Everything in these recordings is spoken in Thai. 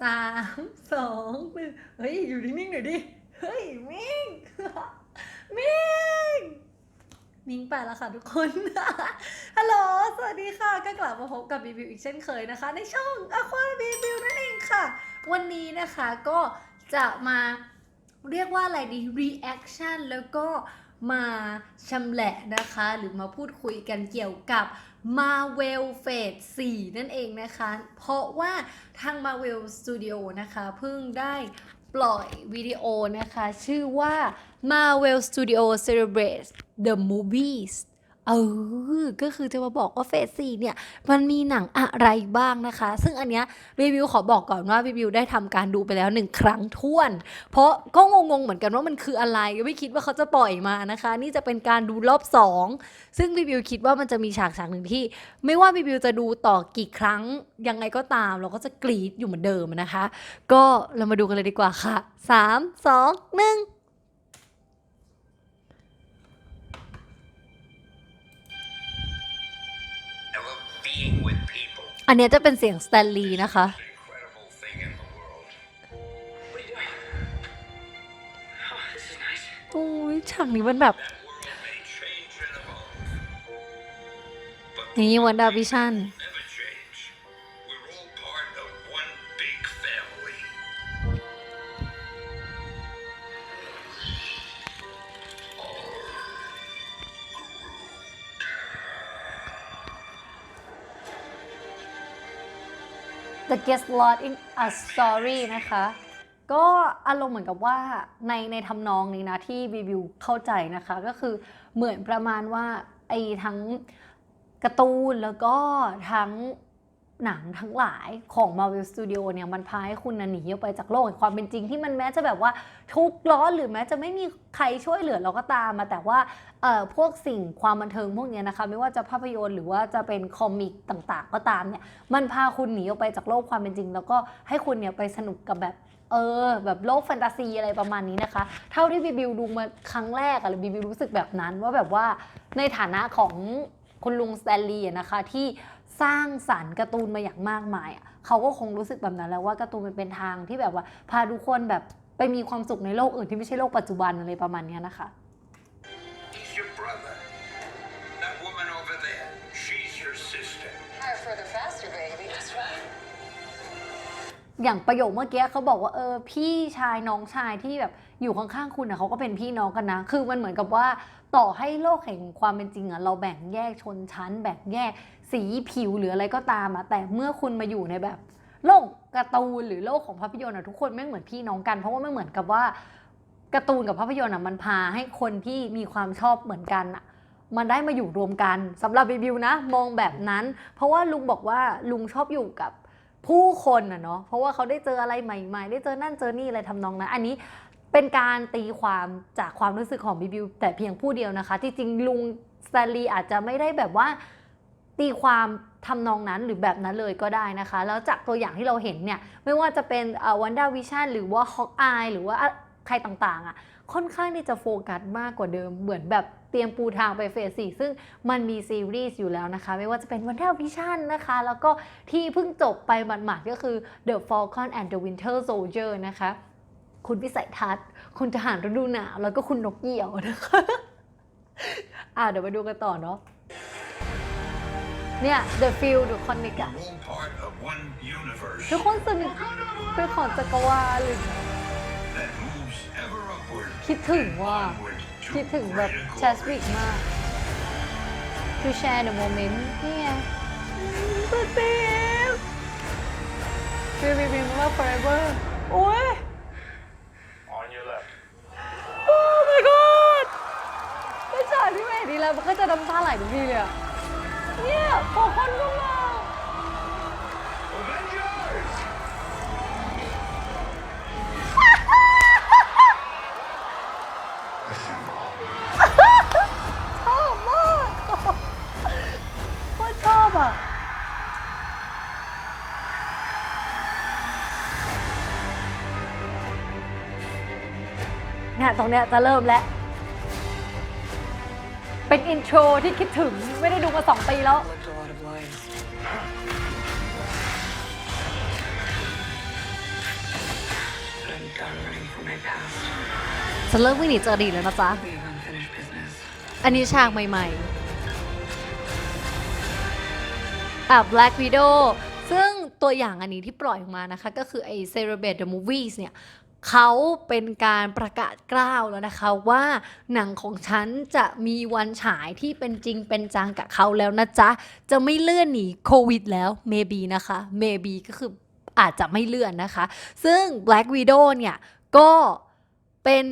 สามสองหนึ่งเฮ้ย อยู่นิ่งๆหน่อยดิ เฮ้ย มิงมิงมิงไปแล้วค่ะทุกคน ฮัลโหล สวัสดีค่ะ ก็กลับมาพบกับบีบิวอีกเช่นเคยนะคะ ในช่อง Aqua b บิวนั่นเองค่ะ วันนี้นะคะก็จะมาเรียกว่าอะไรดี reaction แล้วก็ มาชำแหละนะคะ หรือมาพูดคุยกันเกี่ยวกับ Marvel Phase 4 นั่นเองนะคะ เพราะว่าทาง Marvel Studio นะคะเพิ่งได้ปล่อยวิดีโอนะคะ ชื่อว่า Marvel Studio Celebrates the Movies เออ ก็คือจะมาบอกว่าเฟสสี่เนี่ย มันมีหนังอะไรบ้างนะคะ ซึ่งอันเนี้ยรีวิวขอบอกก่อนว่ารีวิวได้ทำการดูไปแล้วหนึ่งครั้งท่วน เพราะก็งงๆเหมือนกันว่ามันคืออะไร ไม่คิดว่าเขาจะปล่อยมานะคะ นี่จะเป็นการดูรอบสองซึ่งรีวิวคิดว่ามันจะมีฉากฉากหนึ่งที่ ไม่ว่ารีวิวจะดูต่อกี่ครั้งยังไงก็ตาม เราก็จะกรีดอยู่เหมือนเดิมนะคะ ก็เรามาดูกันเลยดีกว่าค่ะ 3 2 1 อันนี้จะเป็นเสียงสแตนลีนะคะ โอ้ยฉากนี้มันแบบ นี่วันดาวิชั่น 'The Guest lot in a Story นะคะ ก็อารมณ์เหมือนกับว่าในในทำนองนี้นะที่รีวิวเข้าใจนะคะ ก็คือเหมือนประมาณว่าไอ้ทั้งการ์ตูนแล้วก็ทั้ง หนังทั้งหลายของ Marvel Studio เนี่ยมันพาให้คุณน่ะหนีออกไปจากโลกแห่งความเป็นจริงที่มันแม้จะแบบว่าทุกข์ร้อนหรือแม้จะไม่มีใครช่วยเหลือเราก็ตามมาแต่ว่าเอ่อพวกสิ่งความบันเทิงพวกเนี้ยนะคะไม่ว่าจะภาพยนตร์หรือว่าจะเป็นคอมิกต่างๆ ก็ตามเนี่ยมันพาคุณหนีออกไปจากโลกความเป็นจริง แล้วก็ให้คุณเนี่ยไปสนุกกับแบบเออแบบโลกแฟนตาซีอะไรประมาณนี้นะคะ เท่าที่บีบิวดูมาครั้งแรกอะหรือบีบิวรู้สึกแบบนั้นว่าแบบว่าในฐานะของคุณลุงสแตนลีย์นะคะที่ สร้างสารรค์การ์ตูนมาอย่างมากมายอะเขาก็คงรู้สึกแบบนั้นแล้วว่าการ์ตูนมันเป็นทางที่แบบว่าพาทุกคนแบบไปมีความสุขในโลกอื่นที่ไม่ใช่โลกปัจจุบันอะไรประมาณเนี้ยนะคะ He's your brother. That woman over there, she's your sister. Higher, further, faster, baby. That's right. อย่างประโยคเมื่อกี้เขาบอกว่าเออพี่ชายน้องชายที่แบบอยู่ข้างๆคุณนะเขาก็เป็นพี่น้องกันนะ คือมันเหมือนกับว่า ต่อให้โลกแห่งความเป็นจริงอะเราแบ่งแยกชนชั้น แบ่งแยกสีผิวหรืออะไรก็ตามอะแต่เมื่อคุณมาอยู่ในแบบ โลกการ์ตูนหรือโลกของภาพยนตร์อะทุกคนไม่เหมือนพี่น้องกันเพราะว่าไม่เหมือนกับว่าการ์ตูนกับภาพยนตร์อะมันพาให้คนที่มีความชอบเหมือนกันอะมันได้มาอยู่รวมกันสำหรับรีวิวนะ มองแบบนั้น เพราะว่าลุงบอกว่าลุงชอบอยู่กับผู้คนอะเนาะเพราะว่าเขาได้เจออะไรใหม่ ๆ ได้เจอนั่นเจอนี่อะไรทำนองนั้นอันนี้ เป็นการตีความจากความรู้สึกของบิบิวแต่เพียงผู้เดียวนะคะที่จริงลุงสตนลีอาจจะไม่ได้แบบว่าตีความทำนองนั้นหรือแบบนั้นเลยก็ได้นะคะ แล้วจากตัวอย่างที่เราเห็นเนี่ย ไม่ว่าจะเป็นวันด้าวิชั่นหรือว่าฮอกอายหรือว่าใครต่างๆอะค่อนข้างที่จะโฟกัสมากกว่าเดิมเหมือนแบบเตรียมปูทางไปเฟสสี่ซึ่งมันมีซีรีส์อยู่แล้วนะคะ ไม่ว่าจะเป็นวันด้าวิชั่นนะคะ แล้วก็ที่เพิ่งจบไปหมาดๆก็คือ The Falcon and the Winter Soldier นะคะ คุณวิสัยทัศน์ คุณทหารฤดูหนาวแล้วก็คุณนกเหยี่ยวนะคะอ่าเดี๋ยวมาดูกันต่อเนาะเนี่ย The Feel The Comic อะ We're all part of one universe ทุกคนสนิทเป็นของจักรวาลเลยคิดถึงว่า คิดถึงแบบแชสวิกมาก To share the moment นี่ไงสตีฟ Will be remember forever โอ้ย On your left. Oh my god เป็นฉากที่ไม่เห็นดีแล้วมันก็จะน้ำตาไหลทุกทีเลยอะเนี่ยพอคนก็มาชอบมากโคตรชอบอะ เนี่ยตรงเนี้ยจะเริ่มแล้ว เป็นอินโทรที่คิดถึงไม่ได้ดูมาสองปีแล้ว ฉันเลิกวิ่งหนีเจอดีแล้วนะจ๊ะ อันนี้ฉากใหม่ๆอะ Black Widow ซึ่งตัวอย่างอันนี้ที่ปล่อยออกมานะคะ ก็คือไอ้ Celebrate the Movies เนี่ย เขาเป็นการประกาศกล้าวแล้วนะคะว่าหนังของฉันจะมีวันฉายที่เป็นจริงเป็นจังกับเขาแล้วนะจ๊ะ จะไม่เลื่อนหนีโควิดแล้ว maybe นะคะ maybe ก็คืออาจจะไม่เลื่อนนะคะ ซึ่ง Black Widow เนี่ย ก็เป็น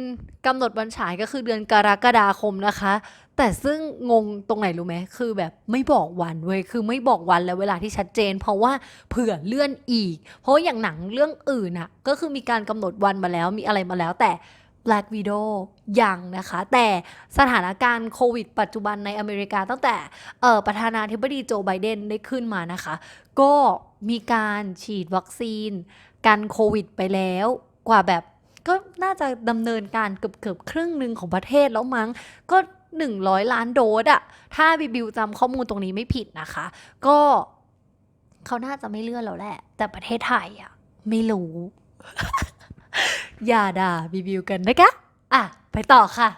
กำหนดวันฉายก็คือเดือนกรกฎาคมนะคะ แต่ซึ่งงงตรงไหนรู้ไหมคือแบบไม่บอกวันเว้ยคือไม่บอกวันแล้วเวลาที่ชัดเจน เพราะว่าเผื่อเลื่อนอีก เพราะอย่างหนังเรื่องอื่นอะก็คือมีการกำหนดวันมาแล้วมีอะไรมาแล้วแต่ Black Widow ยังนะคะ แต่สถานการณ์โควิดปัจจุบันในอเมริกาตั้งแต่ประธานาธิบดีโจไบเดนได้ขึ้นมานะคะ ก็มีการฉีดวัคซีน กันโควิดไปแล้วกว่าแบบก็น่าจะดำเนินการเกือบเกือบครึ่งหนึ่งของประเทศแล้วมั้ง ก็ 100 ล้านโดสอะถ้าบิบิวจำข้อมูลตรงนี้ไม่ผิดนะคะ ก็เขาน่าจะไม่เลื่อนแล้วแหละ แต่ประเทศไทยอะไม่รู้ อย่าด่าบิบิวกันนะคะอะ ไปต่อค่ะ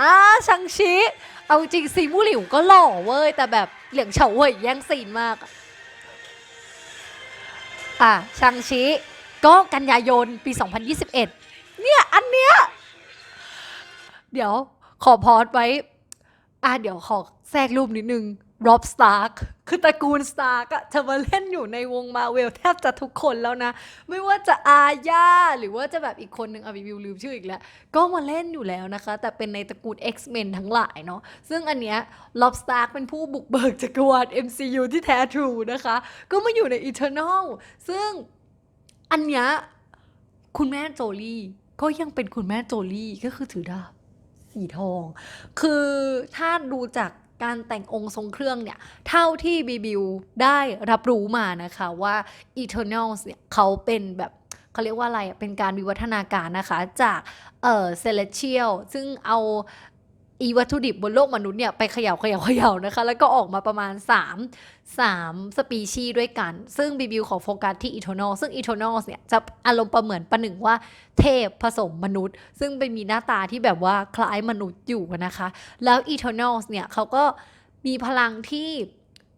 อ่าชังชิ เอาจริงซีมูหลิวก็หล่อเว้ย แต่แบบเหลียงเฉาเว่ยแย่งซีนมากอะอะชังชิ ก็กันยายนปี 2021 เนี่ย อันเนี้ย เดี๋ยวขอพอดไว้ อะเดี๋ยวขอแทรกรูปนิดนึงร็อบสตาร์กคือตระกูลสตาร์กอะจะมาเล่นอยู่ในวงมาเวลแทบจะทุกคนแล้วนะ ไม่ว่าจะอาญาหรือว่าจะแบบอีกคนหนึ่งอะวิวลืมชื่ออีกแล้ว ก็มาเล่นอยู่แล้วนะคะ แต่เป็นในตระกูล X-Men ทั้งหลายเนาะซึ่งอันเนี้ยล็อบสตาร์กเป็นผู้บุกเบิกจักรวาล MCU ที่แท้ทรูนะคะ ก็มาอยู่ใน Eternal ซึ่งอันเนี้ยคุณแม่โจลี่ก็ยังเป็นคุณแม่โจลี่ก็คือถือดาบ สีทอง คือถ้าดูจากการแต่งองค์ทรงเครื่องเนี่ย เท่าที่บีบิวได้รับรู้มานะคะว่า Eternals เนี่ยเขาเป็นแบบเขาเรียกว่าอะไรเป็นการวิวัฒนาการนะคะจากเอ่อเซเลเชียลซึ่งเอา อีวัตถุดิบบนโลกมนุษย์เนี่ยไปเขย่าเขย่าเขย่านะคะ แล้วก็ออกมาประมาณ 3 3 สปีชีด้วยกัน ซึ่งบีบิวขอโฟกัสที่ Eternal ซึ่ง Eternals เนี่ยจะอารมณ์ประเหมือนประหนึ่งว่าเทพผสมมนุษย์ ซึ่งเป็นมีหน้าตาที่แบบว่าคล้ายมนุษย์อยู่นะคะ แล้ว Eternals เนี่ยเขาก็มีพลังที่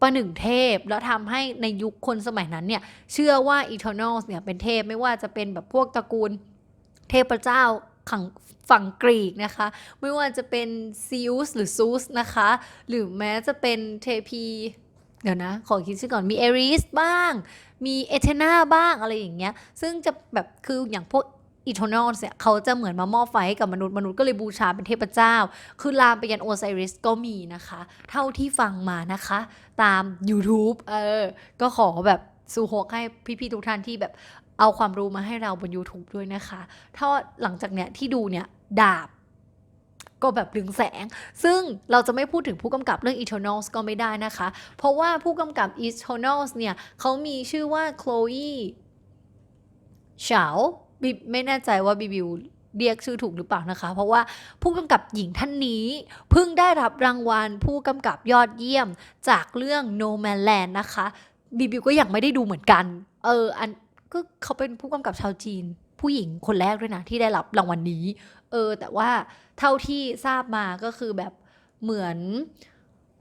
ประหนึ่งเทพแล้วทำให้ในยุคคนสมัยนั้นเนี่ยเชื่อว่า Eternals เนี่ยเป็นเทพไม่ว่าจะเป็นแบบพวกตระกูลเทพเจ้าขัง ฝั่งกรีกนะคะ ไม่ว่าจะเป็นซิอุสหรือซูสนะคะ หรือแม้จะเป็นเทพีเดี๋ยวนะ ขอคิดชื่อก่อน มีเอริสบ้าง มีเอเทนาบ้างอะไรอย่างเงี้ย ซึ่งจะแบบคืออย่างพวกอีโทนอลเนี่ยเขาจะเหมือนมามอบไฟให้กับมนุษย์ มนุษย์ก็เลยบูชาเป็นเทพเจ้า คือลามไปยันโอไซริสก็มีนะคะ เท่าที่ฟังมานะคะ ตาม YouTube เออ ก็ขอแบบสูโฮกให้พี่ๆทุกท่านที่แบบ เอาความรู้มาให้เราบน YouTube ด้วยนะคะ ถ้าหลังจากเนี้ยที่ดูเนี่ยดาบก็แบบลึงแสง ซึ่งเราจะไม่พูดถึงผู้กำกับเรื่อง Eternals ก็ไม่ได้นะคะ เพราะว่าผู้กำกับ Eternals เนี่ยเขามีชื่อว่า Chloe เฉาบิไม่แน่ใจว่าบิบิวเรียกชื่อถูกหรือเปล่านะคะ เพราะว่าผู้กำกับหญิงท่านนี้เพิ่งได้รับรางวัลผู้กำกับยอดเยี่ยมจากเรื่อง No Man Land นะคะบิบิวก็ยังไม่ได้ดูเหมือนกัน เอออัน ก็เขาเป็นผู้กำกับชาวจีน ผู้หญิงคนแรกด้วยนะ ที่ได้รับรางวัลนี้ เออ แต่ว่าเท่าที่ทราบมาก็คือแบบเหมือน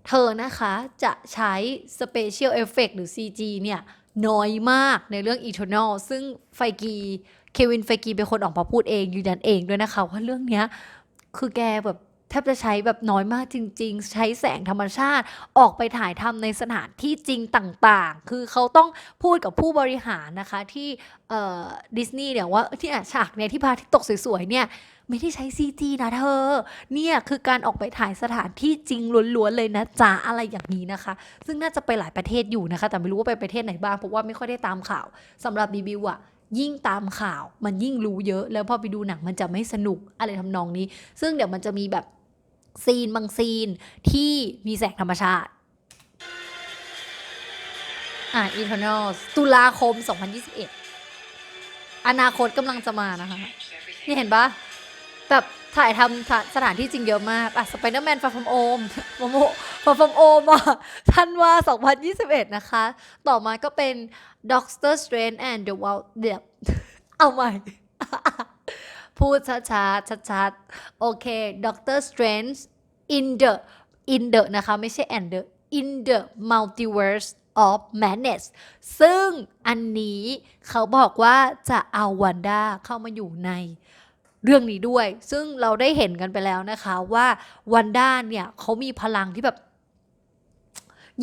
เธอนะคะจะใช้ Special Effect หรือ CG เนี่ยน้อยมากในเรื่อง Eternal ซึ่งไฟกีเควินไฟกีเป็นคนออกมาพูดเองยืนยันเองด้วยนะคะว่าเรื่องเนี้ยคือแกแบบ แทบจะใช้แบบน้อยมากจริง ๆ ใช้แสงธรรมชาติออกไปถ่ายทำในสถานที่จริงต่างๆ คือเขาต้องพูดกับผู้บริหารนะคะที่ดิสนีย์เนี่ยว่าที่ฉากเนี่ยที่พาทิตย์ตกสวยๆเนี่ยไม่ได้ใช้ CG นะเธอ เนี่ยคือการออกไปถ่ายสถานที่จริงล้วนๆเลยนะจ๊ะอะไรอย่างนี้นะคะ ซึ่งน่าจะไปหลายประเทศอยู่นะคะ แต่ไม่รู้ว่าไปประเทศไหนบ้างเพราะว่าไม่ค่อยได้ตามข่าวสำหรับบีบิวอะยิ่งตามข่าวมันยิ่งรู้เยอะ แล้วพอไปดูหนังมันจะไม่สนุกอะไรทำนองนี้ ซึ่งเดี๋ยวมันจะมีแบบ ซีนบางซีนที่มีแสงธรรมชาติ อะ Eternals ตุลาคม 2021 อนาคตกำลังจะมานะคะ นี่เห็นปะแบบถ่ายทำสถานที่จริงเยอะมาก อะสไปเดอร์แมนฟาฟอมโอมโมโมฟาฟอมโอมอะธันวา 2021 นะคะ ต่อมาก็เป็น Doctor Strange and the World เดี๋ยวเอาใหม่ พูดช้าๆชัดๆโอเค Doctor Strange in the in the นะคะ ไม่ใช่ and the in the multiverse of madness ซึ่งอันนี้เขาบอกว่าจะเอาวันด้าเข้ามาอยู่ในเรื่องนี้ด้วย ซึ่งเราได้เห็นกันไปแล้วนะคะว่าวันด้าเนี่ยเขามีพลังที่แบบ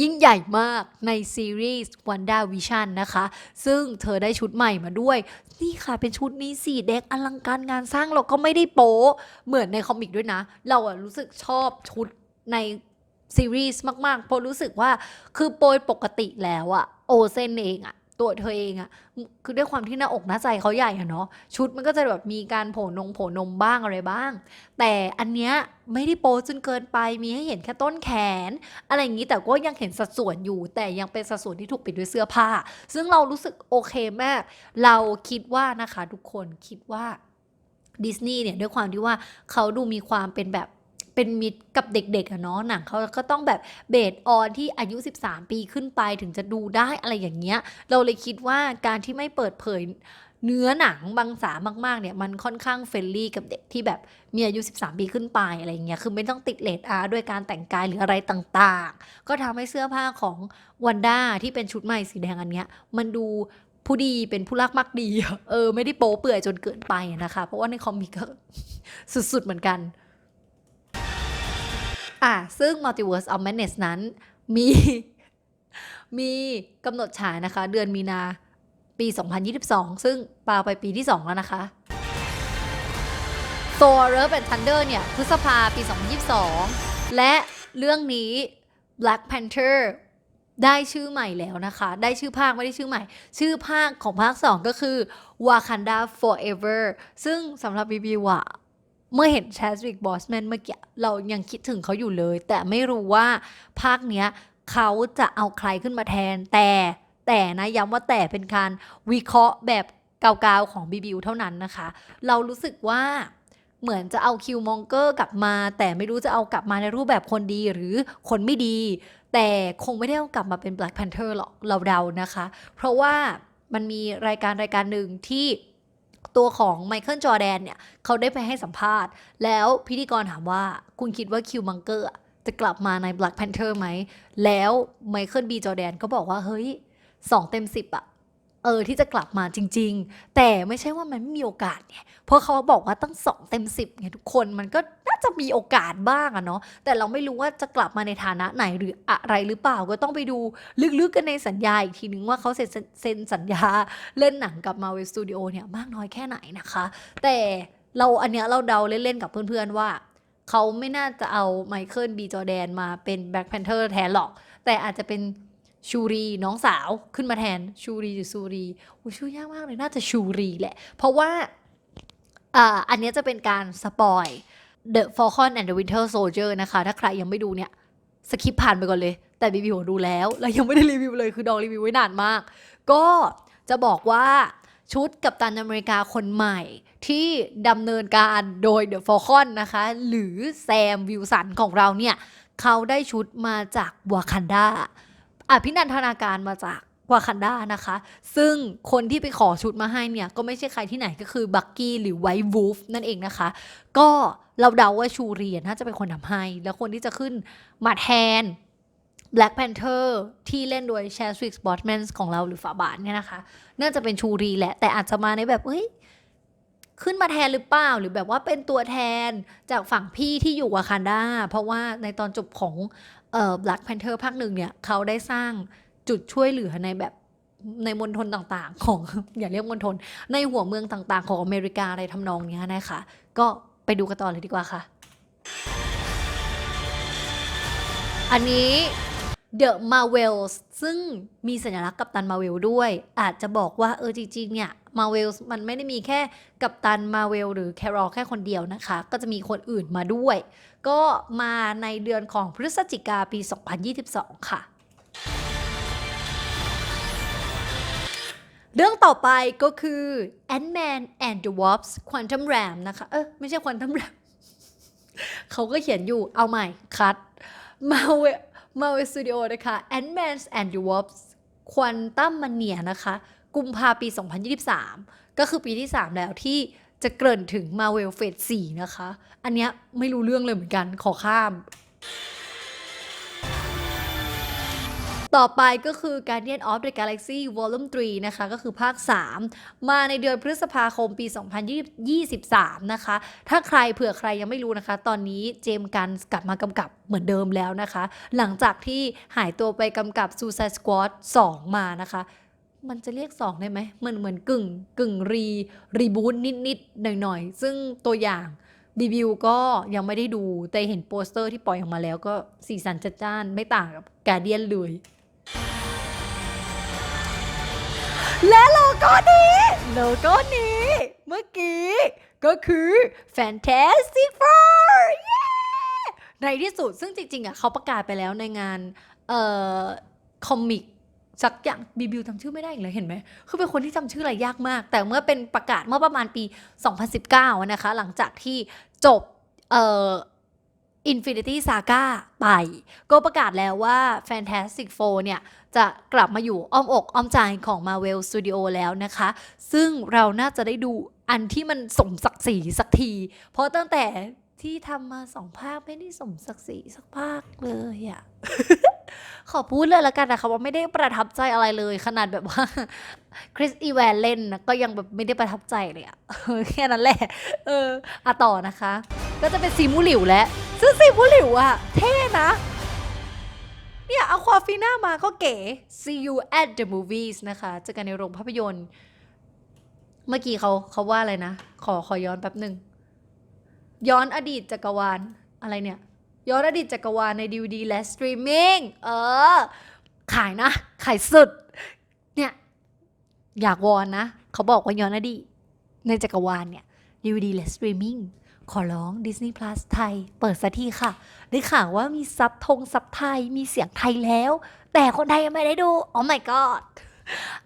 ยิ่งใหญ่มากในซีรีส์ Wanda Vision นะคะ ซึ่งเธอได้ชุดใหม่มาด้วย นี่ค่ะเป็นชุดนี้สีแดงอลังการงานสร้างเราก็ไม่ได้โป๊เหมือนในคอมิกด้วยนะ เราอะรู้สึกชอบชุดในซีรีส์มากๆเพราะรู้สึกว่าคือโปยปกติแล้วอะโอเซนเองอะ ตัวเธอเองอะคือด้วยความที่หน้าอกหน้าใจเขาใหญ่อะเนาะชุดมันก็จะแบบมีการโผล่นงโผล่นมบ้างอะไรบ้าง แต่อันเนี้ยไม่ได้โป๊จนเกินไปมีให้เห็นแค่ต้นแขน อะไรอย่างนี้แต่ก็ยังเห็นสัดส่วนอยู่ แต่ยังเป็นสัดส่วนที่ถูกปิดด้วยเสื้อผ้า ซึ่งเรารู้สึกโอเคมาก เราคิดว่านะคะทุกคนคิดว่าดิสนีย์เนี่ยด้วยความที่ว่าเขาดูมีความเป็นแบบ เป็นมิตรกับเด็กๆอะเนาะหนังเขาก็ต้องแบบเบสออนที่อายุ 13 ปีขึ้นไปถึงจะดูได้อะไรอย่างเงี้ย เราเลยคิดว่าการที่ไม่เปิดเผยเนื้อหนังบางสามากๆเนี่ยมันค่อนข้างเฟรนลี่กับเด็กที่แบบมีอายุ 13 ปีขึ้นไปอะไรเงี้ยคือไม่ต้องติดเลทอาร์ด้วยการแต่งกายหรืออะไรต่างๆ ก็ทำให้เสื้อผ้าของวันด้าที่เป็นชุดใหม่สีแดงอันเนี้ยมันดูผู้ดีเป็นผู้รักมักดี เออ ไม่ได้โป๊เปื่อยจนเกินไปนะคะ เพราะว่าในคอมิกก็สุดๆเหมือนกัน อะซึ่ง Multiverse of Madness นั้นมี มีกำหนดฉายนะคะ เดือนมีนาปี 2022 ซึ่งปาไปปีที่ 2 แล้วนะคะ Thor Love and Thunder เนี่ย พฤษภาปี 2022 และเรื่องนี้ Black Panther ได้ชื่อใหม่แล้วนะคะ ได้ชื่อภาคไม่ได้ชื่อใหม่ ชื่อภาคของภาค 2 ก็คือ Wakanda Forever ซึ่งสำหรับบีบีอะ เมื่อเห็น Chadwick Boseman เมื่อกี้เรายังคิดถึงเขาอยู่เลย แต่ไม่รู้ว่าภาคเนี้ยเขาจะเอาใครขึ้นมาแทน แต่แต่นะย้ำว่าแต่เป็นการวิเคราะห์แบบเกาๆของบีบิวเท่านั้นนะคะ เรารู้สึกว่าเหมือนจะเอาคิวมองเกอร์กลับมา แต่ไม่รู้จะเอากลับมาในรูปแบบคนดีหรือคนไม่ดี แต่คงไม่ได้เอากลับมาเป็น Black Panther หรอกเราเดานะคะ เพราะว่ามันมีรายการรายการหนึ่งที่ ตัวของไมเคิลจอแดนเนี่ยเขาได้ไปให้สัมภาษณ์ แล้วพิธีกรถามว่าคุณคิดว่าคิวมังเกอร์จะกลับมาใน Black Panther ไหม แล้วไมเคิลบีจอแดนก็บอกว่าเฮ้ยสองเต็มสิบอะ เออที่จะกลับมาจริง ๆ แต่ไม่ใช่ว่ามันไม่มีโอกาสไงเพราะเขาบอกว่าตั้งสองเต็มสิบไงทุกคนมันก็น่าจะมีโอกาสบ้างอะเนาะแต่เราไม่รู้ว่าจะกลับมาในฐานะไหนหรืออะไรหรือเปล่าก็ต้องไปดูลึกๆกันในสัญญาอีกทีนึงว่าเขาเซ็นเซ็นสัญญาเล่นหนังกับ Marvel Studio เนี่ยมากน้อยแค่ไหนนะคะ แต่เราอันเนี้ยเราเดาเล่นๆกับเพื่อนๆว่าเขาไม่น่าจะเอาไมเคิลบีจอแดนมาเป็นแบ็ c แพนเทอร์แทนหรอก แต่อาจจะเป็น ชูรีน้องสาวขึ้นมาแทนชูรีหรือซูรีโอ้ยชื่อยากมากเลยน่าจะชูรีแหละ เพราะว่าอ่าอันนี้จะเป็นการสปอย The Falcon and the Winter Soldier นะคะ ถ้าใครยังไม่ดูเนี่ยสคิปผ่านไปก่อนเลย แต่บีบีหัวดูแล้ว แล้วยังไม่ได้รีวิวเลยคือดองรีวิวไว้นานมาก ก็จะบอกว่าชุดกับตันอเมริกาคนใหม่ที่ดำเนินการโดย The Falcon นะคะ หรือแซมวิลสันของเราเนี่ย เขาได้ชุดมาจากวากันดา อภินันทนาการมาจากวากันดานะคะ ซึ่งคนที่ไปขอชุดมาให้เนี่ย ก็ไม่ใช่ใครที่ไหนก็คือบักกี้หรือไวท์วูฟนั่นเองนะคะ ก็เราเดาว่าชูเรียนน่าจะเป็นคนทำให้ แล้วคนที่จะขึ้นมาแทน Black Panther ที่เล่นโดย Chadwick Boseman ของเราหรือฝาบาทเนี่ยนะคะ น่าจะเป็นชูรีแหละ แต่อาจจะมาในแบบเฮ้ยขึ้นมาแทนหรือเปล่า หรือแบบว่าเป็นตัวแทนจากฝั่งพี่ที่อยู่วากันดาเพราะว่าในตอนจบของ อ่อ Black Panther ภาคหนึ่งเนี่ยเขาได้สร้างจุดช่วยเหลือในแบบในมณฑลต่างๆ ของอย่าเรียกมณฑลในหัวเมืองต่างๆ ของอเมริกาอะไรทำนองเนี้ยนะคะ ก็ไปดูกันต่อเลยดีกว่าค่ะ อันนี้ The Marvels ซึ่งมีสัญลักษณ์กัปตันมาเวลด้วย อาจจะบอกว่าเออจริงๆเนี่ยมาเวลมันไม่ได้มีแค่กัปตันมาเวลหรือแครอลแค่คนเดียวนะคะ ก็จะมีคนอื่นมาด้วย ก็มาในเดือนของพฤศจิกาปี 2022 ค่ะ เรื่องต่อไปก็คือ Ant-Man and the Wasp Quantum Ram นะคะ เออไม่ใช่ Quantum Ram เขาก็เขียนอยู่เอาใหม่คัด Marvel Marvel Studio นะคะ Ant-Man and the Wasp Quantum Mania นะคะ กุมภาปี 2023 ก็คือปีที่ 3 แล้วที่จะเกริ่นถึง Marvel Phase 4นะคะ อันเนี้ยไม่รู้เรื่องเลยเหมือนกันขอข้าม ต่อไปก็คือ Guardian of the Galaxy Volume 3 นะคะ ก็คือภาค 3 มาในเดือนพฤษภาคมปี 2023 นะคะ ถ้าใครเผื่อใครยังไม่รู้นะคะ ตอนนี้เจมส์กันกลับมากำกับเหมือนเดิมแล้วนะคะ หลังจากที่หายตัวไปกำกับ Suicide Squad 2 มานะคะมันจะเรียก 2 ได้ไหมเหมือนเหมือนกึ่งกึ่งรีรีบูตนิดๆหน่อยๆ ซึ่งตัวอย่างรีวิวก็ยังไม่ได้ดู แต่เห็นโปสเตอร์ที่ปล่อยออกมาแล้วก็สีสันจัดจ้านไม่ต่างกับกาเดียนเลย และโลโก้นี้ โลโก้นี้ เมื่อกี้ ก็คือ Fantastic Four ในที่สุดซึ่งจริงๆอะเขาประกาศไปแล้วในงานเอ่อคอมิกสักอย่างบีบิวจำชื่อไม่ได้อีกเลยเห็นไหม คือเป็นคนที่จำชื่ออะไรยากมาก แต่เมื่อเป็นประกาศเมื่อประมาณปี 2019 นะคะ หลังจากที่จบเอ่อ Infinity Saga ไป ก็ประกาศแล้วว่า Fantastic Four เนี่ย จะกลับมาอยู่อ้อมอกอ้อมใจของ Marvel Studio แล้วนะคะ ซึ่งเราน่าจะได้ดูอันที่มันสมศักดิ์ศรีสักที เพราะตั้งแต่ที่ทำมาสองภาคไม่ได้สมศักดิ์ศรีสักภาคเลยอะ ขอพูดเลยละกันนะคะว่าไม่ได้ประทับใจอะไรเลย ขนาดแบบว่าคริสอีแวนเล่นนะก็ยังแบบไม่ได้ประทับใจเลยอะ แค่นั้นแหละ เอออะต่อนะคะ ก็จะเป็นซีมูหลิวแล้วซึ่งซีมูหลิวอะเท่นะ เนี่ยเอาควาฟีน่ามาก็เก๋ see you at the movies นะคะเจอกันในโรงภาพยนตร์ เมื่อกี้เขาเขาว่าอะไรนะ ขอขอย้อนแป๊บหนึ่ง ย้อนอดีตจักรวาลอะไรเนี่ย ย้อนอดีตจักรวาลใน DVD และสตรีมมิ่งเออ ขายนะ ขายสุด เนี่ย อยากวอนนะ เขาบอกว่าย้อนอดีตในจักรวาลเนี่ย DVD และสตรีมมิ่ง ขอร้อง Disney Plus ไทย เปิดสักทีค่ะ ได้ข่าวว่ามีซับทงซับไทย มีเสียงไทยแล้ว แต่คนไทยยังไม่ได้ดู oh my god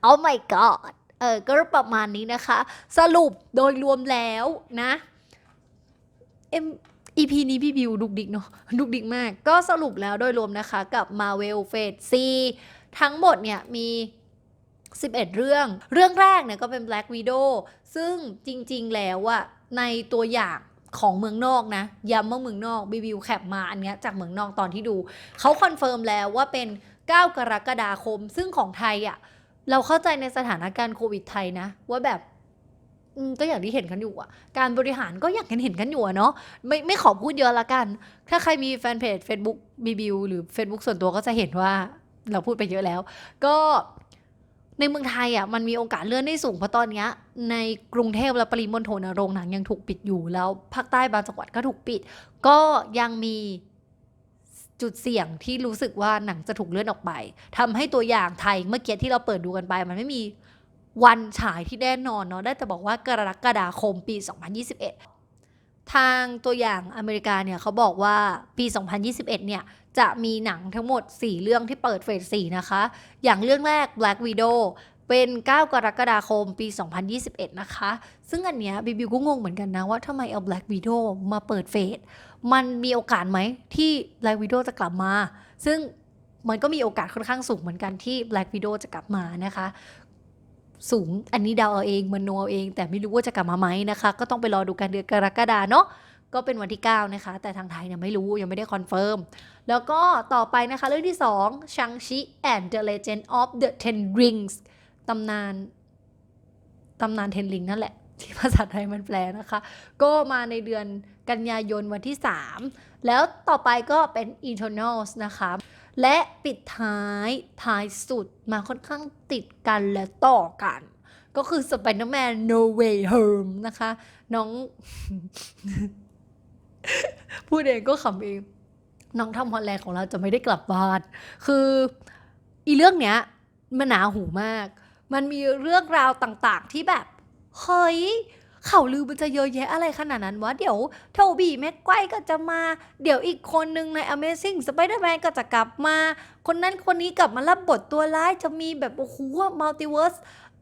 oh my god เออก็ประมาณนี้นะคะ สรุปโดยรวมแล้วนะเอ็ม EP นี้พี่บิวดุกดิกเนาะดุกดิกมาก ก็สรุปแล้วโดยรวมนะคะกับ Marvel Phase 4ทั้งหมดเนี่ยมี 11 เรื่อง เรื่องแรกเนี่ยก็เป็น Black Widow ซึ่งจริงๆแล้วอะในตัวอย่าง ของเมืองนอกนะย้ำว่าเมืองนอกบีบิวแคปมาอันเนี้ยจากเมืองนอกตอนที่ดู เขาคอนเฟิร์มแล้วว่าเป็น 9 กรกฎาคม ซึ่งของไทยอะเราเข้าใจในสถานการณ์โควิดไทยนะ ว่าแบบก็อย่างที่เห็นกันอยู่อะการบริหารก็อย่างเห็นเห็นกันอยู่เนาะไม่ไม่ขอพูดเยอะละกัน ถ้าใครมีแฟนเพจ Facebook บีบิวหรือ Facebook ส่วนตัวก็จะเห็นว่าเราพูดไปเยอะแล้ว ก็ ในเมืองไทยอะมันมีโอกาสเลื่อนได้สูงเพราะตอนเนี้ยในกรุงเทพและปริมณฑลโรงหนังยังถูกปิดอยู่แล้วภาคใต้บางจังหวัดก็ถูกปิด ก็ยังมีจุดเสี่ยงที่รู้สึกว่าหนังจะถูกเลื่อนออกไปทำให้ตัวอย่างไทยเมื่อกี้ที่เราเปิดดูกันไป มันไม่มีวันฉายที่แน่นอนเนาะได้แต่บอกว่ากรกฎาคมปี 2021 ทางตัวอย่างอเมริกาเนี่ยเขาบอกว่าปี 2021 เนี่ยจะมีหนังทั้งหมด 4 เรื่องที่เปิดเฟส4นะคะ อย่างเรื่องแรก Black Widow เป็น 9 กรกฎาคมปี 2021 นะคะ ซึ่งอันเนี้ยบิบิวก็งงเหมือนกันนะว่าทำไมเอา Black Widow มาเปิดเฟส มันมีโอกาสไหมที่ Black Widow จะกลับมา ซึ่งมันก็มีโอกาสค่อนข้างสูงเหมือนกันที่ Black Widow จะกลับมานะคะ สูง อันนี้เดาเอาเองมโนเอาเอง แต่ไม่รู้ว่าจะกลับมาไหมนะคะ ก็ต้องไปรอดูกันเดือนกรกฎาเนาะก็เป็นวันที่ 9 นะคะ แต่ทางไทยเนี่ยไม่รู้ยังไม่ได้คอนเฟิร์ม แล้วก็ต่อไปนะคะ เรื่องที่2 Shang-Chi and the Legend of the Ten Rings ตำนานตำนานเทนลิงนั่นแหละ ที่ภาษาไทยมันแปลนะคะ ก็มาในเดือนกันยายนวันที่ 3 แล้วต่อไปก็เป็น Eternals นะคะ และปิดท้ายท้ายสุดมาค่อนข้างติดกันและต่อกัน ก็คือ Spider-Man No Way Home นะคะ น้อง พูดเองก็ขำเอง น้องทำฮอลแลนด์ของเราจะไม่ได้กลับบ้าน คืออีเรื่องเนี้ย มันหนาหูมาก มันมีเรื่องราวต่างๆที่แบบ เฮ้ย ข่าวลือมันจะเยอะแยะอะไรขนาดนั้นวะ เดี๋ยวโทบี้แม็กไกวก็จะมา เดี๋ยวอีกคนหนึ่งใน Amazing Spider-Man ก็จะกลับมา คนนั้นคนนี้กลับมารับบทตัวร้ายจะมีแบบโอ้โหมัลติเวิร์ส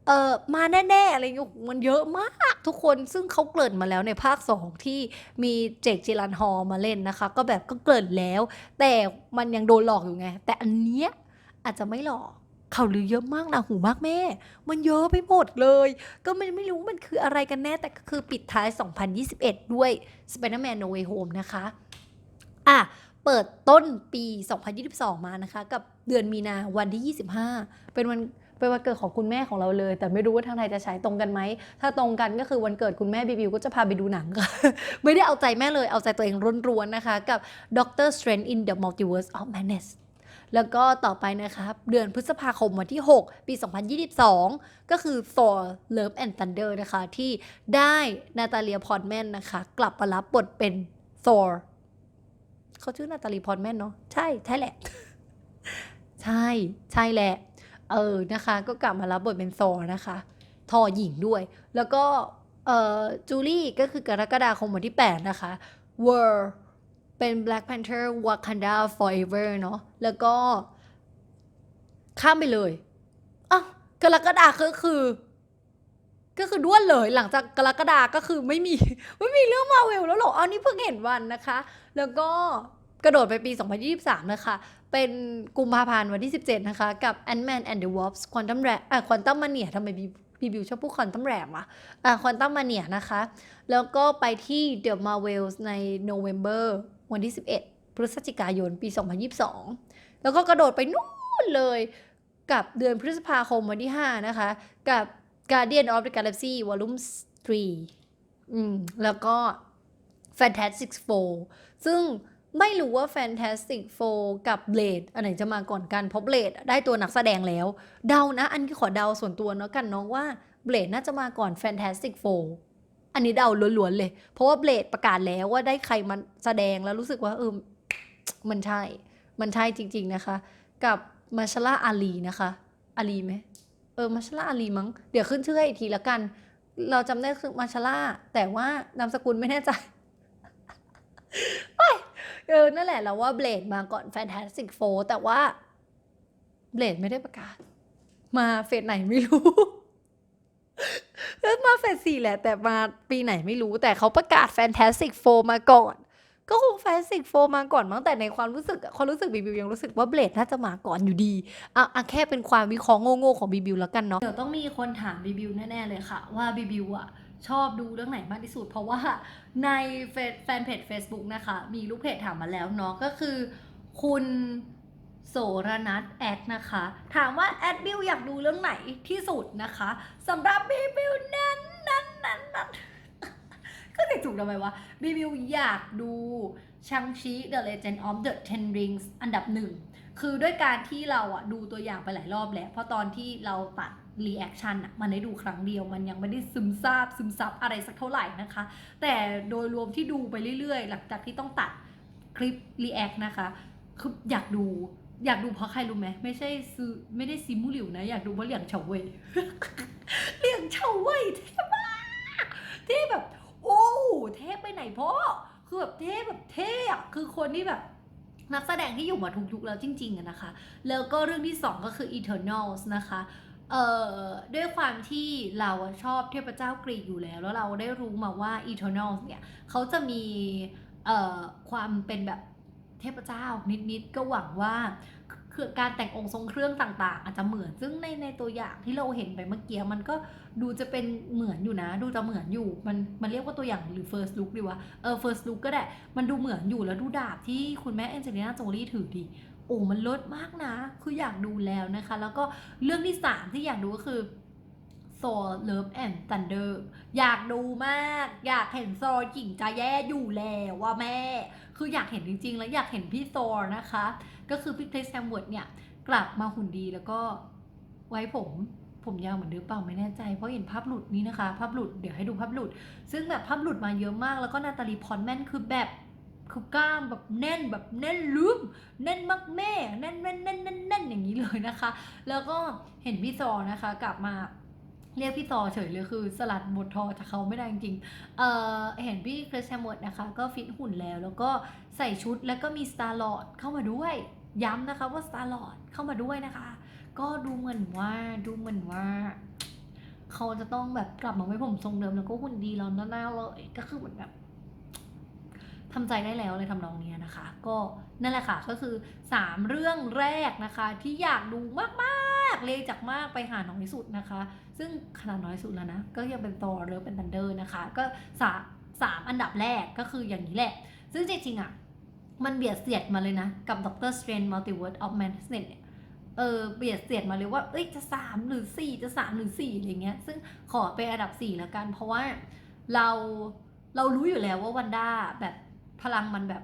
เอ่อมาแน่ๆอะไรเงี้ยมันเยอะมากทุกคนซึ่งเขาเกริ่นมาแล้วในภาค 2 ที่มีเจคจิรันฮอมาเล่นนะคะ ก็แบบก็เกริ่นแล้ว แต่มันยังโดนหลอกอยู่ไง แต่อันเนี้ยอาจจะไม่หลอก ข่าวลือเยอะมากนะหูมากแม่ มันเยอะไปหมดเลย ก็มันไม่รู้มันคืออะไรกันแน่ แต่ก็คือปิดท้าย 2021 ด้วย Spider-Man No Way Home นะคะ อะ เปิดต้นปี 2022 มานะคะ กับเดือนมีนาวันที่ 25 เป็นวันเป็นวันเกิดของคุณแม่ของเราเลย แต่ไม่รู้ว่าทางไทยจะใช้ตรงกันไหม ถ้าตรงกันก็คือวันเกิดคุณแม่บีบิวก็จะพาไปดูหนังค่ะ ไม่ได้เอาใจแม่เลยเอาใจตัวเองร้วนๆนะคะ กับ Doctor Strange in the Multiverse of Madness แล้วก็ต่อไปนะคะเดือนพฤษภาคมวันที่ 6 ปี 2022 ก็คือ Thor Love and Thunder นะคะ ที่ได้นาตาเลียพอร์ตแมนนะคะ กลับมารับบทเป็น Thor เขาชื่อนาตาลีพอร์ตแมนเนาะใช่ ใช่แหละ ใช่ ใช่แหละ เออนะคะ ก็กลับมารับบทเป็นโซนะคะทอหญิงด้วย แล้วก็เอ่อจูลี่ก็คือกรกฎาคมวันที่ 8 นะคะ Were เป็น Black Panther Wakanda Forever เนาะแล้วก็ ข้ามไปเลยอ้าวกรกฎาก็คือ ก็คือด้วนเลยหลังจากกรกฎาก็คือไม่มีไม่มีเรื่องมาเวลแล้วหรออ๋อนี่เพิ่งเห็นวันนะคะ แล้วก็กระโดดไปปี 2023 นะคะ เป็นกุมภาพันธ์วันที่ 17 นะคะ กับ Ant-Man and the Wasp Quantum Ram อะ Quantum Mania ทำไมบีบีบิวชอบพูด Quantum Ram อะอะ Quantum Mania นะคะ แล้วก็ไปที่ The Marvels ใน November วันที่ 11 พฤศจิกายนปี 2022 แล้วก็กระโดดไปนู่นเลยกับเดือนพฤษภาคมวันที่ 5 นะคะ กับ Guardian of the Galaxy Volume 3อืมแล้วก็ Fantastic Four ซึ่งไม่รู้ว่า Fantastic Four กับ Blade อันไหนจะมาก่อนกัน เพราะ Blade ได้ตัวนักแสดงแล้ว เดานะ อันนี้ขอเดาส่วนตัวเนาะกันเนาะว่า Blade น่าจะมาก่อน Fantastic Four อันนี้เดาล้วนๆเลย เพราะว่า Blade ประกาศแล้วว่าได้ใครมาแสดงแล้วรู้สึกว่าเออมันใช่ มันใช่จริง ๆนะคะ กับมาชลาอาลีนะคะ อาลีไหมเออมาชลาอาลีมั้ง เดี๋ยวขึ้นชื่อให้อีกทีละกัน เราจำได้คือมาชลาแต่ว่านามสกุลไม่แน่ใจไปเออ นั่นแหละเราว่าเบลดมาก่อน Fantastic Four แต่ว่าเบลดไม่ได้ประกาศ มาเฟสไหนไม่รู้ แล้วมาเฟสสี่แหละ แต่มาปีไหนไม่รู้แต่เขาประกาศ Fantastic Four มาก่อน ก็คง Fantastic Four มาก่อนมั้งแต่ในความรู้สึกความรู้สึกบีบิวยังรู้สึกว่าเบลดน่าจะมาก่อนอยู่ดีอะอะแค่เป็นความวิเคราะห์โง่ๆของบีบิวแล้วกันเนาะเดี๋ยวต้องมีคนถามบีบิวแน่ๆเลยค่ะ ว่าบีบิวอะชอบดูเรื่องไหนมากที่สุด เพราะว่าในแฟนเพจ Facebook นะคะ มีลูกเพจถามมาแล้วเนาะก็คือคุณ โสรนัทแอดนะคะ ถามว่าแอดบิวอยากดูเรื่องไหนที่สุดนะคะสำหรับบีบิวนั้นนั้นนั้นนั้นก็ติดถูกทำไมวะบีบิวอยากดูชังชี The Legend of the Ten Rings อันดับหนึ่ง คือด้วยการที่เราอะดูตัวอย่างไปหลายรอบแล้ว เพราะตอนที่เราตัดรีแอคชั่นอะมันได้ดูครั้งเดียว มันยังไม่ได้ซึมซาบซึมซับอะไรสักเท่าไหร่นะคะ แต่โดยรวมที่ดูไปเรื่อยๆ หลังจากที่ต้องตัดคลิปรีแอคนะคะ คืออยากดู อยากดูเพราะใครรู้ไหมไม่ใช่ซื้อไม่ได้ซิมูหลิวนะ อยากดูเพราะเหลียงเฉาเว่ยเหลียงเฉาเว่ยเท่มากเท่แบบ โอ้เทพไปไหนพ่อคือแบบเทพแบบเท่อะคือคนที่แบบนักแสดงที่อยู่มาทุกยุคแล้วจริงๆอะนะคะ แล้วก็เรื่องที่สองก็คือ Eternals นะคะ เอ่อ ด้วยความที่เราชอบเทพเจ้ากรีกอยู่แล้ว แล้วเราได้รู้มาว่า Eternals เนี่ยเขาจะมี เอ่อ ความเป็นแบบ เทพเจ้านิดๆก็หวังว่าคือการแต่งองค์ทรงเครื่องต่างๆ อาจจะเหมือน ซึ่งในในตัวอย่างที่เราเห็นไปเมื่อกี้มันก็ดูจะเป็นเหมือนอยู่นะ ดูจะเหมือนอยู่ มันมันเรียกว่าตัวอย่างหรือ first look ดีวะเออ first look ก็ได้ มันดูเหมือนอยู่แล้วดูดาบที่คุณแม่แอนเจลิน่าโจลี่ถือดิโอ้มันลิศมากนะ คืออยากดูแล้วนะคะ แล้วก็เรื่องที่สามที่อยากดูก็คือ Thor Love and Thunder อยากดูมาก อยากเห็นโซหญิงจะแย่อยู่แล้วว่าแม่ คืออยากเห็นจริง ๆ แล้วอยากเห็นพี่โซนะคะ ก็คือพี่คริสแฮมเวิร์ดเนี่ย กลับมาหุ่นดีแล้วก็ไว้ผมผมยาวเหมือนเดิมเปล่าไม่แน่ใจ เพราะเห็นภาพหลุดนี้นะคะ ภาพหลุดเดี๋ยวให้ดูภาพหลุด ซึ่งแบบภาพหลุดมาเยอะมากแล้วก็นาตาลีพอร์ตแมนคือแบบคือกล้ามแบบแน่นแบบแน่นลืมแน่นมากแม่แน่นแน่นแน่นแน่นแน่นอย่างนี้เลยนะคะ แล้วก็เห็นพี่ซอนะคะกลับมา เรียกพี่ซอเฉยเลยคือสลัดบททอจากเขาไม่ได้จริงๆเอ่อเห็นพี่คริสแฮมเวิร์ดนะคะ ก็ฟิตหุ่นแล้ว แล้วก็ใส่ชุดแล้วก็มีสตาร์ลอดเข้ามาด้วย ย้ำนะคะว่าสตาร์ลอดเข้ามาด้วยนะคะ ก็ดูเหมือนว่าดูเหมือนว่า เขาจะต้องแบบกลับมาไว้ผมทรงเดิมแล้วก็หุ่นดีแล้วแน่ๆเลยก็คือเหมือนแบบทำใจได้แล้วเลยทำนองเนี้ยนะคะ ก็นั่นแหละค่ะก็คือ 3 เรื่องแรกนะคะ ที่อยากดูมากากเรียจากมากไปหาน้อยสุดนะคะ ซึ่งขนาดน้อยสุดแล้วนะ ก็ยังเป็นตอหรือเป็นทันเดอร์นะคะ ก็สามสามอันดับแรกก็คืออย่างนี้แหละ ซึ่งจริงๆอะ มันเบียดเสียดมาเลยนะ กับ Doctor Strange Multiverse of Madness เนี่ยเออเบียดเสียดมาเลยว่า เอ้ยจะ 3 หรือ 4 จะ 3 หรือ4อะไรเงี้ย ซึ่งขอเป็นอันดับ 4 แล้วกัน เพราะว่าเราเรารู้อยู่แล้วว่าวันด้าแบบพลังมันแบบ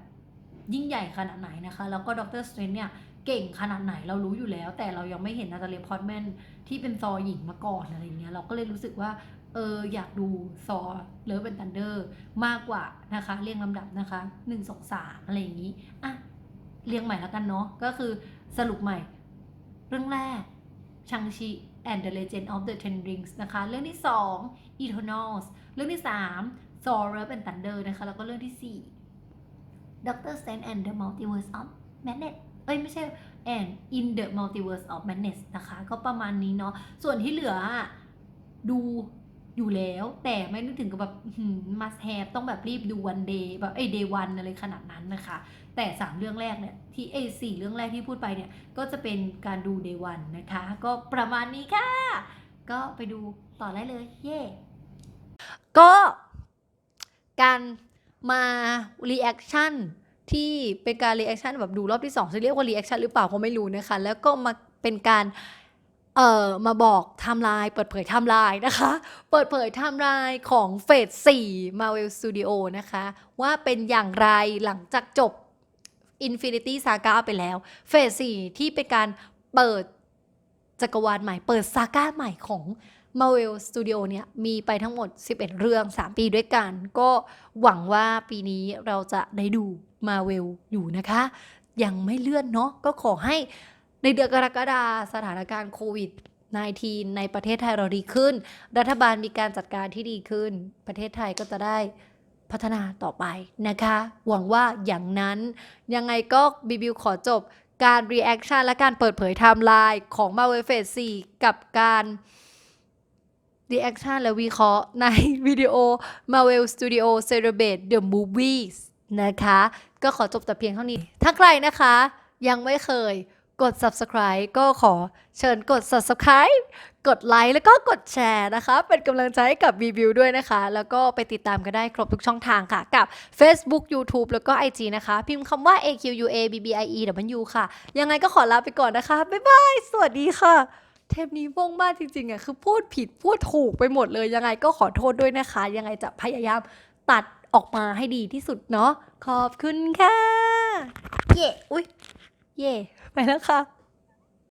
ยิ่งใหญ่ขนาดไหนนะคะ แล้วก็ Doctor Strange เนี่ย เก่งขนาดไหนเรารู้อยู่แล้ว แต่เรายังไม่เห็นนาตาเลียพอตแมนที่เป็นซอหญิงมาก่อนอะไรเงี้ยเราก็เลยรู้สึกว่าเอออยากดูซอเลิฟเป็นทันเดอร์มากกว่านะคะ เรียงลำดับนะคะ1 2 3อะไรอย่างนี้อะเรียงใหม่แล้วกันเนาะก็คือสรุปใหม่ เรื่องแรกชังชิ and the Legend of the Ten Rings นะคะ เรื่องที่2 Eternals เรื่องที่3 Thor Love and Thunder นะคะ แล้วก็เรื่องที่4 Doctor Strange and the Multiverse of Madness เอ้ยไม่ใช่ and in the Multiverse of Madness นะคะ ก็ประมาณนี้เนาะส่วนที่เหลืออะดูอยู่แล้ว แต่ไม่นึกถึงกับแบบมัสแฮปต้องแบบรีบดูวันเดย์แบบไอเดย์วันอะไรขนาดนั้นนะคะ แต่ 3 เรื่องแรกเนี่ยที่เอสี่เรื่องแรกที่พูดไปเนี่ย ก็จะเป็นการดู day one นะคะ ก็ประมาณนี้ค่ะ ก็ไปดูต่อได้เลย เย่ก็การมา reaction ที่เป็นการ reaction แบบดูรอบที่2จะเรียกว่า reaction หรือเปล่าก็ไม่รู้นะคะ แล้วก็มาเป็นการเอ่อมาบอกไทม์ไลน์เปิดเผยไทม์ไลน์นะคะ เปิดเผยไทม์ไลน์ของเฟส4 Marvel Studio นะคะ ว่าเป็นอย่างไรหลังจากจบ Infinity Saga ไปแล้วเฟส4ที่เป็นการเปิดจักรวาลใหม่ เปิดซาก้าใหม่ของ Marvel Studio เนี่ย มีไปทั้งหมด 11 เรื่อง 3 ปีด้วยกัน ก็หวังว่าปีนี้เราจะได้ดู Marvel อยู่นะคะ ยังไม่เลื่อนเนาะก็ขอให้ในเดือนกรกฎาสถานการณ์โควิด -19 ในประเทศไทยเราดีขึ้น รัฐบาลมีการจัดการที่ดีขึ้น ประเทศไทยก็จะได้พัฒนาต่อไปนะคะ หวังว่าอย่างนั้นยังไงก็บิบิวขอจบการ reaction และการเปิดเผยไทม์ไลน์ของ Marvel Phase 4กับการ reaction และวิเคราะห์ในวิดีโอ Marvel Studio Celebrate the Movies นะคะ ก็ขอจบแต่เพียงเท่านี้ ถ้าใครนะคะ ยังไม่เคยกด subscribe ก็ขอเชิญกด subscribe กดไลค์แล้วก็กดแชร์นะคะ เป็นกำลังใจให้กับ b ีบิวด้วยนะคะ แล้วก็ไปติดตามกันได้ครบทุกช่องทางค่ะ กับ Facebook YouTube แล้วก็ IG นะคะ พิมพ์คำว่า AQUA BBIE W ค่ะ ยังไงก็ขอลาไปก่อนนะคะ บ๊ายบาย สวัสดีค่ะ เทปนี้ว่งมากจริงๆอะคือพูดผิดพูดถูกไปหมดเลย ยังไงก็ขอโทษด้วยนะคะ ยังไงจะพยายามตัด ออกมาให้ดีที่สุดเนาะขอบคุณค่ะ เย่อุ๊ยเย่ไปแล้วค่ะ